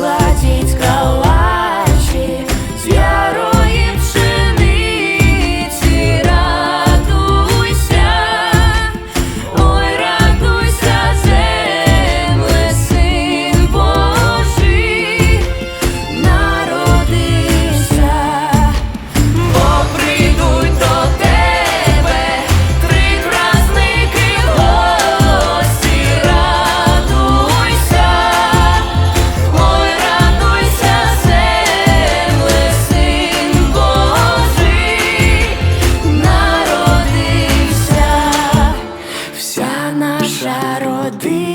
кладіть. deep.